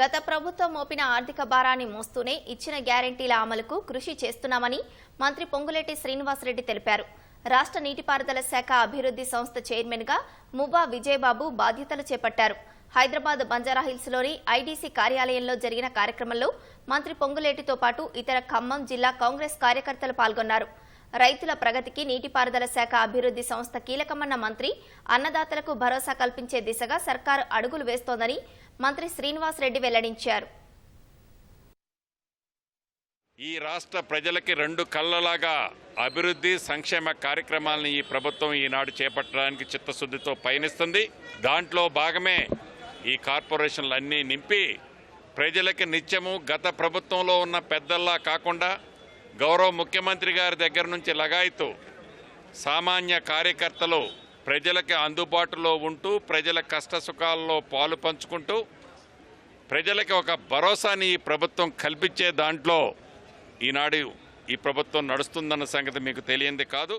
గత ప్రభుత్వం మోపిన ఆర్థిక భారాన్ని మోస్తూనే ఇచ్చిన గ్యారంటీల అమలుకు కృషి చేస్తున్నామని మంత్రి పొంగులేటి శ్రీనివాసరెడ్డి తెలిపారు. రాష్ట్ర నీటిపారుదల శాఖ అభివృద్ధి సంస్థ చైర్మన్గా ముబా విజయబాబు బాధ్యతలు చేపట్టారు. హైదరాబాద్ బంజారాహిల్స్లోని ఐడీసీ కార్యాలయంలో జరిగిన కార్యక్రమంలో మంత్రి పొంగులేటితో పాటు ఇతర ఖమ్మం జిల్లా కాంగ్రెస్ కార్యకర్తలు పాల్గొన్నారు. రైతుల ప్రగతికి నీటిపారుదల శాఖ అభివృద్ధి సంస్థ కీలకమన్న మంత్రి అన్నదాతలకు భరోసా కల్పించే దిశగా సర్కారు అడుగులు వేస్తోందని మంత్రి శ్రీనివాసరెడ్డి వెల్లడించారు. ఈ రాష్ట్ర ప్రజలకి రెండు కళ్ళలాగా అభివృద్ధి సంక్షేమ కార్యక్రమాలను ఈ ప్రభుత్వం ఈనాడు చేపట్టడానికి చిత్తశుద్ధితో పయనిస్తుంది. దాంట్లో భాగమే ఈ కార్పొరేషన్లన్నీ నింపి ప్రజలకి నిత్యము గత ప్రభుత్వంలో ఉన్న పెద్దల్లా కాకుండా గౌరవ ముఖ్యమంత్రి గారి దగ్గర నుంచి లగాయితూ సామాన్య కార్యకర్తలు ప్రజలకి అందుబాటులో ఉంటూ ప్రజల కష్ట సుఖాల్లో పాలు పంచుకుంటూ ప్రజలకి ఒక భరోసాని ఈ ప్రభుత్వం కల్పించే దాంట్లో ఈనాడు ఈ ప్రభుత్వం నడుస్తుందన్న సంగతి మీకు తెలియంది కాదు.